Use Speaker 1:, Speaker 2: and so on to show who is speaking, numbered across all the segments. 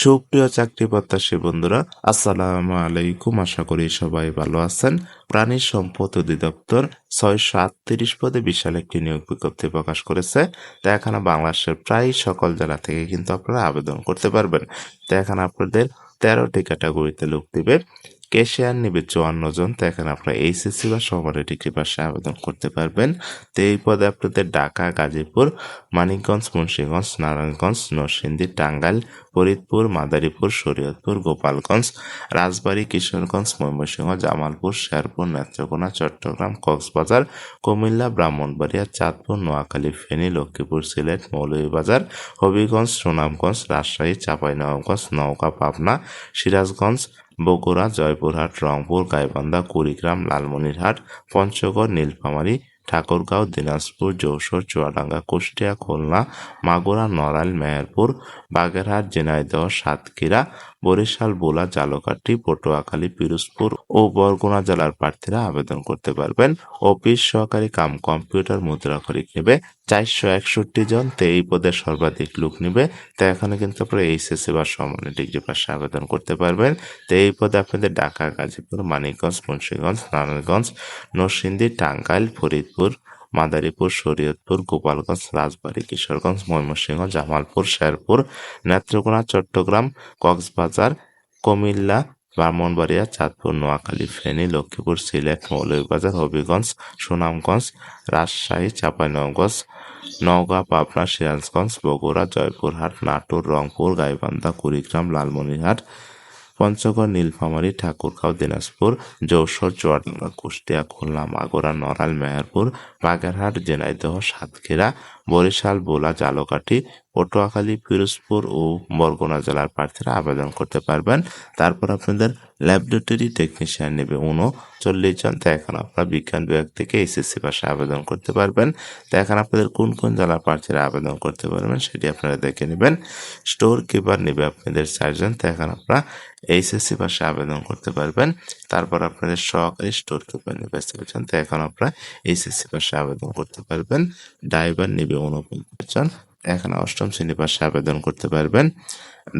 Speaker 1: সুপ্রিয় চাকরি প্রত্যাশী বন্ধুরা, আসসালামু আলাইকুম। আশা করি সবাই ভালো আছেন। প্রাণী সম্পদ অধিদপ্তর ছয়শো আটত্রিশ পদে বিশাল একটি নিয়োগ বিজ্ঞপ্তি প্রকাশ করেছে। তা এখানে বাংলাদেশের প্রায় সকল জেলা থেকে কিন্তু আপনারা আবেদন করতে পারবেন। তা এখানে আপনাদের তেরোটি ক্যাটাগরিতে লোক দিবে। কেশিয়ার নিবে চুয়ান্ন জন, তো এখানে আপনারা এইচএসসি বা সমানের ডিগ্রি পাশে আবেদন করতে পারবেন। তো এই পদে আপনাদের ঢাকা, গাজীপুর, মানিকগঞ্জ, মুন্সীগঞ্জ, নারায়ণগঞ্জ, নরসিংদী, টাঙ্গাইল, ফরিদপুর, মাদারীপুর, শরীয়তপুর, গোপালগঞ্জ, রাজবাড়ী, কিশোরগঞ্জ, ময়মনসিংহ, জামালপুর, শেরপুর, নেত্রকোনা, চট্টগ্রাম, কক্সবাজার, কুমিল্লা, ব্রাহ্মণবাড়িয়া, চাঁদপুর, নোয়াখালী, ফেনী, লক্ষ্মীপুর, সিলেট, মৌলভীবাজার, হবিগঞ্জ, সুনামগঞ্জ, রাজশাহী, চাঁপাইনবাবগঞ্জ, নওগাঁ, পাবনা, সিরাজগঞ্জ বগুড়া, জয়পুরহাট, রংপুর, গাইবান্ধা, কুড়িগ্রাম, লালমনিরহাট, পঞ্চগড়, নীলফামারী, ঠাকুরগাঁও, দিনাজপুর, যশোর, চুয়াডাঙ্গা, কুষ্টিয়া, খুলনা, মাগুরা, নড়াইল, মেহেরপুর, বাগেরহাট, ঝিনাইদহ, সাতক্ষীরা বরিশাল, বোলা, জালকাঠি, পটুয়াখালী, পিরোজপুর ও বরগুনা জেলার প্রার্থীরা আবেদন করতে পারবেন। অফিস সহকারী কাম কম্পিউটার মুদ্রা মুদ্রাক্ষরিক নেবে, চারশো একষট্টি জন। তো এই পদের সর্বাধিক লোক নিবে। তো এখানে কিন্তু আপনারা এইচএসসি বা সমানের ডিগ্রি পাশে আবেদন করতে পারবেন। তো এই পদে আপনাদের ঢাকা, গাজীপুর, মানিকগঞ্জ, মুন্সিগঞ্জ নারায়ণগঞ্জ নরসিংদী, টাঙ্গাইল, ফরিদপুর মাদারীপুর, শরীয়তপুর, গোপালগঞ্জ, রাজবাড়ী, কিশোরগঞ্জ, ময়মনসিংহ, জামালপুর, শেরপুর, নেত্রকোনা, চট্টগ্রাম, কক্সবাজার, কুমিল্লা, ব্রাহ্মণবাড়িয়া, চাঁদপুর, নোয়াখালী, ফেনী, লক্ষ্মীপুর, সিলেট, মৌলভীবাজার, হবিগঞ্জ, সুনামগঞ্জ, রাজশাহী চাঁপাইনবাবগঞ্জ নওগাঁ, পাবনা, সিরাজগঞ্জ, বগুড়া, জয়পুরহাট, নাটোর, রংপুর, গাইবান্ধা, কুড়িগ্রাম, লালমনিরহাট পঞ্চগড়, নীলফামারী, ঠাকুরগাঁও, দিনাজপুর, যশোর, চুয়াডাঙ্গা, কুষ্টিয়া, খুলনা, মাগুরা নড়াল মেহেরপুর, বাগেরহাট, ঝিনাইদহ, সাতক্ষীরা, বরিশাল, বোলা, জালকাঠি পটুয়াখালী, পিরোজপুর ও বরগুনা জেলার প্রার্থীরা আবেদন করতে পারবেন। তারপর আপনাদের ল্যাবরেটরি টেকনিশিয়ান নেবে উনচল্লিশ জন। তো এখন আপনারা বিজ্ঞান বিভাগ থেকে এসএসসি পাশে আবেদন করতে পারবেন। তো এখন আপনাদের কোন কোন জেলার প্রার্থীরা আবেদন করতে পারবেন সেটি আপনারা দেখে নেবেন। স্টোর কিপার নেবে আপনাদের চারজন তো এখন আপনারা এইচএসসি পাশে আবেদন করতে পারবেন। তারপর আপনাদের সহকারী স্টোর কিপার নেবে চারজন তো এখন আপনারা এইচএসসি পাশে আবেদন করতে পারবেন। ড্রাইভার নেবে উনপঞ্চাশ জন। এখানে অষ্টম শ্রেণি পাশে আবেদন করতে পারবেন।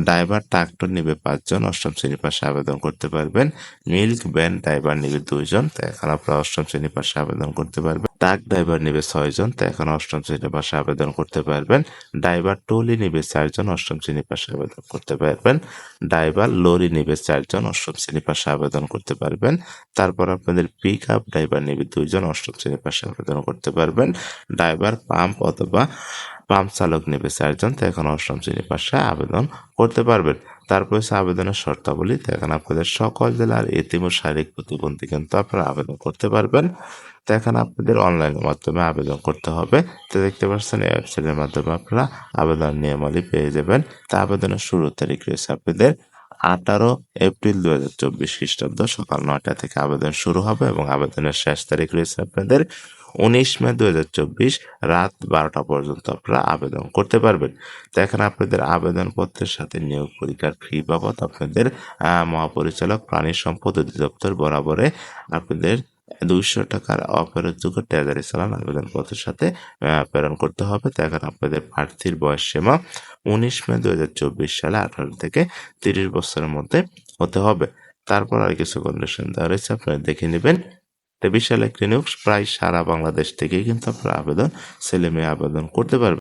Speaker 1: ড্রাইভার ট্রাক্টর নিবে পাঁচজন, অষ্টম শ্রেণি পাশে আবেদন করতে পারবেন। মিল্ক ভ্যান ড্রাইভার নিবে দুইজন, তো এখন আপনারা অষ্টম শ্রেণি পাশে আবেদন করতে পারবেন। ট্রাক ড্রাইভার নিবে ছয়জন, তো এখন অষ্টম শ্রেণি পাশে আবেদন করতে পারবেন। ড্রাইভার টলি নিবে চারজন, অষ্টম শ্রেণি পাশে আবেদন করতে পারবেন। ড্রাইভার লরি নিবে চারজন, অষ্টম শ্রেণি পাশে আবেদন করতে পারবেন। তারপর আপনাদের পিক আপ ড্রাইভার নিবে দুইজন, অষ্টম শ্রেণি পাশে আবেদন করতে পারবেন। ড্রাইভার পাম্প অথবা পাম্প চালক নেবে চারজন, তো এখন অষ্টম শ্রেণি পাশে আবেদন করতে পারবেন। তারপর আবেদনের শর্তাবলী, তো এখন আপনাদের সকল জেলার এতিম ও শারীরিক প্রতিবন্ধী কিন্তু আপনারা আবেদন করতে পারবেন। তো এখন আপনাদের অনলাইনের মাধ্যমে আবেদন করতে হবে। তো দেখতে পাচ্ছেন, এই ওয়েবসাইটের মাধ্যমে আপনারা আবেদন নিয়মাবলী পেয়ে যাবেন। তা আবেদনের শুরু তারিখ রয়েছে আপনাদের আঠারো এপ্রিল দু হাজার চব্বিশ খ্রিস্টাব্দ সকাল নয়টা থেকে আবেদন শুরু হবে এবং আবেদনের শেষ তারিখ রয়েছে আপনাদের উনিশ মে দু হাজার চব্বিশ রাত বারোটা পর্যন্ত আপনারা আবেদন করতে পারবেন। তো এখানে আপনাদের আবেদনপত্রের সাথে নিয়োগ পরীক্ষার ফি বাবদ আপনাদের মহাপরিচালক প্রাণী সম্পদ অধিদপ্তর বরাবরে আপনাদের দুইশো টাকার অফেরতযোগ্য ট্রেজারি চালান আবেদনপত্রের সাথে প্রেরণ করতে হবে। তো এখন আপনাদের প্রার্থীর বয়স সীমা উনিশ মে দু হাজার চব্বিশ সালে আঠারো থেকে তিরিশ বছরের মধ্যে হতে হবে। তারপর আর কিছু কন্ডিশন দেওয়া রয়েছে, আপনারা দেখে নেবেন। বিশাল একটি নিয়োগ প্রায় সারা বাংলাদেশ থেকেই কিন্তু আপনারা আবেদন ছেলে মেয়ে আবেদন করতে পারবেন।